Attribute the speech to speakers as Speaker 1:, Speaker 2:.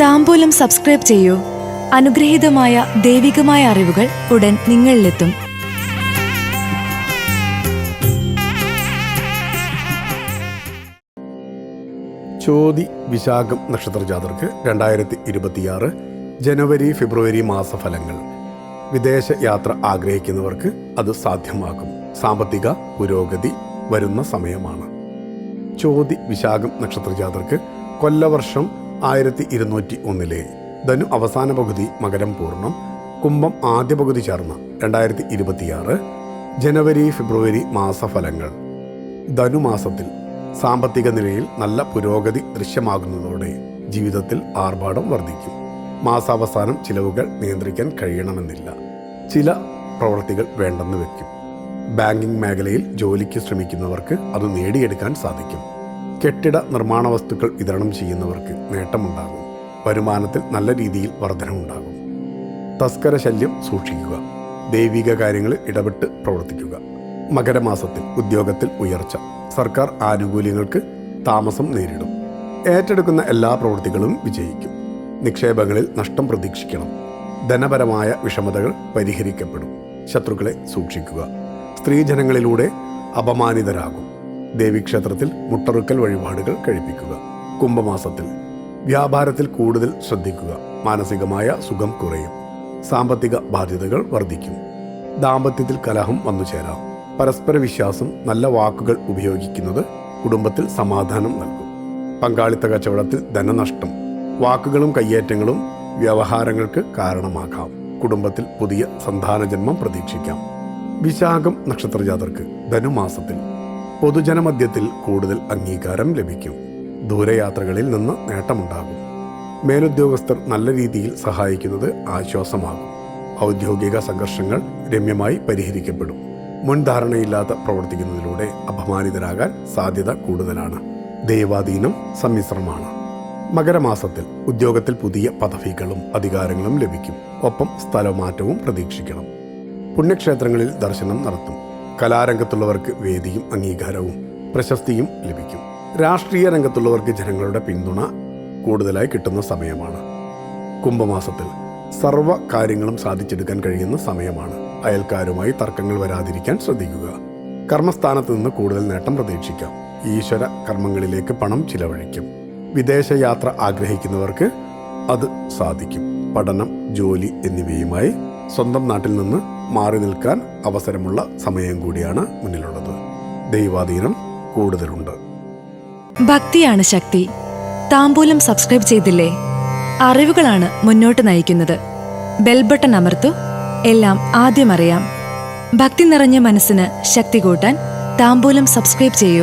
Speaker 1: താമ്പൂലം subscribe ചെയ്യൂ. അനുഗ്രഹീതമായ ദൈവികമായ അറിവുകൾ ഉടൻ നിങ്ങളിലെത്തും.
Speaker 2: ചോതി വിശാഖം നക്ഷത്ര ജാതർക്ക് രണ്ടായിരത്തി ഇരുപത്തിയാറ് ജനുവരി ഫെബ്രുവരി മാസഫലങ്ങൾ. വിദേശ യാത്ര ആഗ്രഹിക്കുന്നവർക്ക് അത് സാധ്യമാകും സാമ്പത്തിക പുരോഗതി വരുന്ന സമയമാണ്. ചോതി വിശാഖം നക്ഷത്ര ജാതർക്ക് കൊല്ലവർഷം ആയിരത്തി ഇരുന്നൂറ്റി ഒന്നിലെ ധനു അവസാന പകുതി മകരം പൂർണം കുംഭം ആദ്യ പകുതി ചേർന്ന രണ്ടായിരത്തി ഇരുപത്തിയാറ് ജനുവരി ഫെബ്രുവരി മാസഫലങ്ങൾ. ധനുമാസത്തിൽ സാമ്പത്തിക നിലയിൽ നല്ല പുരോഗതി ദൃശ്യമാകുന്നതോടെ ജീവിതത്തിൽ ആർഭാടം വർദ്ധിക്കും. മാസാവസാനം ചിലവുകൾ നിയന്ത്രിക്കാൻ കഴിയണമെന്നില്ല. ചില പ്രവൃത്തികൾ വേണ്ടെന്ന് വയ്ക്കും ബാങ്കിംഗ് മേഖലയിൽ ജോലിക്ക് ശ്രമിക്കുന്നവർക്ക് അത് നേടിയെടുക്കാൻ സാധിക്കും. കെട്ടിട നിർമ്മാണ വസ്തുക്കൾ വിതരണം ചെയ്യുന്നവർക്ക് നേട്ടമുണ്ടാകും. വരുമാനത്തിൽ നല്ല രീതിയിൽ വർധനമുണ്ടാകും. തസ്കര ശല്യം സൂക്ഷിക്കുക. ദൈവിക കാര്യങ്ങളിൽ ഇടപെട്ട് പ്രവർത്തിക്കുക. മകരമാസത്തിൽ ഉദ്യോഗത്തിൽ ഉയർച്ച. സർക്കാർ ആനുകൂല്യങ്ങൾക്ക് താമസം നേരിടും. ഏറ്റെടുക്കുന്ന എല്ലാ പ്രവൃത്തികളും വിജയിക്കും. നിക്ഷേപങ്ങളിൽ നഷ്ടം പ്രതീക്ഷിക്കണം. ധനപരമായ വിഷമതകൾ പരിഹരിക്കപ്പെടും. ശത്രുക്കളെ സൂക്ഷിക്കുക. സ്ത്രീജനങ്ങളിലൂടെ അപമാനിതരാകും. ദേവീക്ഷേത്രത്തിൽ മുട്ടറുക്കൽ വഴിപാടുകൾ കഴിപ്പിക്കുക. കുംഭമാസത്തിൽ വ്യാപാരത്തിൽ കൂടുതൽ ശ്രദ്ധിക്കുക. മാനസികമായ സുഖം കുറയും. സാമ്പത്തിക ബാധ്യതകൾ വർദ്ധിക്കും. ദാമ്പത്യത്തിൽ കലഹം വന്നു ചേരാം. പരസ്പര വിശ്വാസം നല്ല വാക്കുകൾ ഉപയോഗിക്കുന്നത് കുടുംബത്തിൽ സമാധാനം നൽകും. പങ്കാളിത്ത കച്ചവടത്തിൽ ധനനഷ്ടം. വാക്കുകളും കയ്യേറ്റങ്ങളും വ്യവഹാരങ്ങൾക്ക് കാരണമാകാം. കുടുംബത്തിൽ പുതിയ സന്താനജന്മം പ്രതീക്ഷിക്കാം. വിശാഖം നക്ഷത്രജാതർക്ക് ധനുമാസത്തിൽ പൊതുജനമധ്യത്തിൽ കൂടുതൽ അംഗീകാരം ലഭിക്കും. ദൂരയാത്രകളിൽ നിന്ന് നേട്ടമുണ്ടാകും. മേലുദ്യോഗസ്ഥർ നല്ല രീതിയിൽ സഹായിക്കുന്നത് ആശ്വാസമാകും. ഔദ്യോഗിക സംഘർഷങ്ങൾ രമ്യമായി പരിഹരിക്കപ്പെടും. മുൻധാരണയില്ലാത്ത പ്രവർത്തിക്കുന്നതിലൂടെ അപമാനിതരാകാൻ സാധ്യത കൂടുതലാണ്. ദൈവാധീനം സമ്മിശ്രമാണ്. മകരമാസത്തിൽ ഉദ്യോഗത്തിൽ പുതിയ പദവികളും അധികാരങ്ങളും ലഭിക്കും. ഒപ്പം സ്ഥലമാറ്റവും പ്രതീക്ഷിക്കണം. പുണ്യക്ഷേത്രങ്ങളിൽ ദർശനം നടത്തും. കലാരംഗത്തുള്ളവർക്ക് വേദിയും അംഗീകാരവും പ്രശസ്തിയും ലഭിക്കും. രാഷ്ട്രീയ രംഗത്തുള്ളവർക്ക് ജനങ്ങളുടെ പിന്തുണ കൂടുതലായി കിട്ടുന്ന സമയമാണ്. കുംഭമാസത്തിൽ സർവ കാര്യങ്ങളും സാധിച്ചെടുക്കാൻ കഴിയുന്ന സമയമാണ്. അയൽക്കാരുമായി തർക്കങ്ങൾ വരാതിരിക്കാൻ ശ്രദ്ധിക്കുക. കർമ്മസ്ഥാനത്ത് നിന്ന് കൂടുതൽ നേട്ടം പ്രതീക്ഷിക്കാം. ഈശ്വര കർമ്മങ്ങളിലേക്ക് പണം ചിലവഴിക്കും. വിദേശയാത്ര ആഗ്രഹിക്കുന്നവർക്ക് അത് സാധിക്കും. പഠനം ജോലി എന്നിവയുമായി സ്വന്തം നാട്ടിൽ നിന്ന് മാറി നിൽക്കാൻ അവസരമുള്ള സമയം കൂടിയാണ് മുന്നിലുള്ളത്. ദൈവാധീനം കൂടുതലുണ്ട്.
Speaker 1: ഭക്തിയാണ് ശക്തി. താമ്പൂലം സബ്സ്ക്രൈബ് ചെയ്തില്ലേ? അറിവുകളാണ് മുന്നോട്ട് നയിക്കുന്നത്. ബെൽബട്ടൺ അമർത്തു. എല്ലാം ആദ്യം അറിയാം. ഭക്തി നിറഞ്ഞ മനസ്സിന് ശക്തി കൂട്ടാൻ താമ്പൂലം സബ്സ്ക്രൈബ് ചെയ്യൂ.